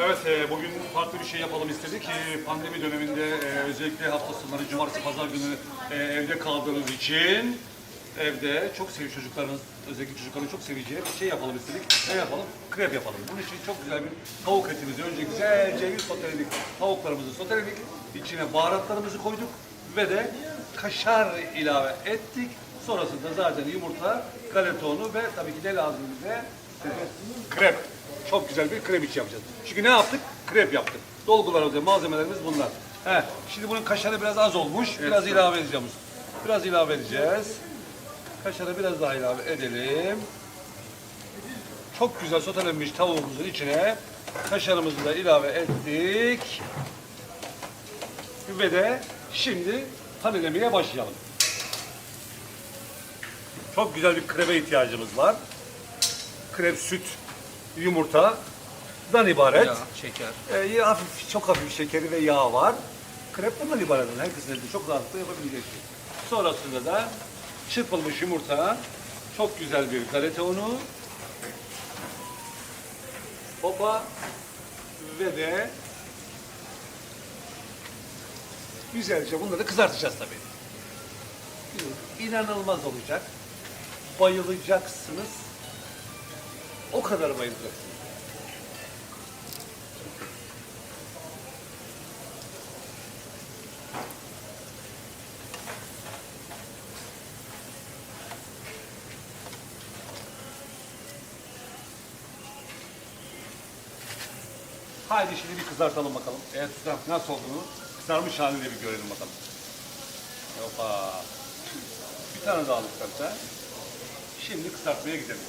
Evet, e, bugün farklı bir şey yapalım istedik. E, pandemi döneminde e, özellikle hafta sonları, cumartesi, pazar günü evde kaldığınız için evde çok seviyor çocuklarınız, özellikle çocukların çok seveceği bir şey yapalım istedik. Ne yapalım? Krep yapalım. Bunun için çok güzel bir tavuk etimizi önce güzelce bir soteledik. Tavuklarımızı soteledik. İçine baharatlarımızı koyduk ve de kaşar ilave ettik. Sonrasında zaten yumurta, galeta unu ve tabii ki ne lazım bize? Krep. Çok güzel bir krep iç yapacağız. Çünkü ne yaptık? Krep yaptık. Dolgularımız, malzemelerimiz bunlar. He, şimdi bunun kaşarı biraz az olmuş. Biraz ilave edeceğiz. Biraz ilave edeceğiz. Kaşarı biraz daha ilave edelim. Çok güzel sotelenmiş tavuğumuzun içine kaşarımızı da ilave ettik. Ve de şimdi panelemeye başlayalım. Çok güzel bir krebe ihtiyacımız var. Krep, süt, yumurtadan ibaret. Yağ, şeker. Ee, hafif, çok hafif şekeri ve yağ var. Krep bundan ibaret. Herkesin evde çok rahatlıkla yapabilecek şey. Sonrasında da çırpılmış yumurta, çok güzel bir galeta unu, hopa ve de güzelce bunları kızartacağız tabii. İnanılmaz olacak. Bayılacaksınız. O kadar bayılacaksınız. Haydi şimdi bir kızartalım bakalım. Evet kızart nasıl olduğunu kızarmış halini de bir görelim bakalım. Hoppa. Bir tane daha aldık zaten. Şimdi kızartmaya gidelim.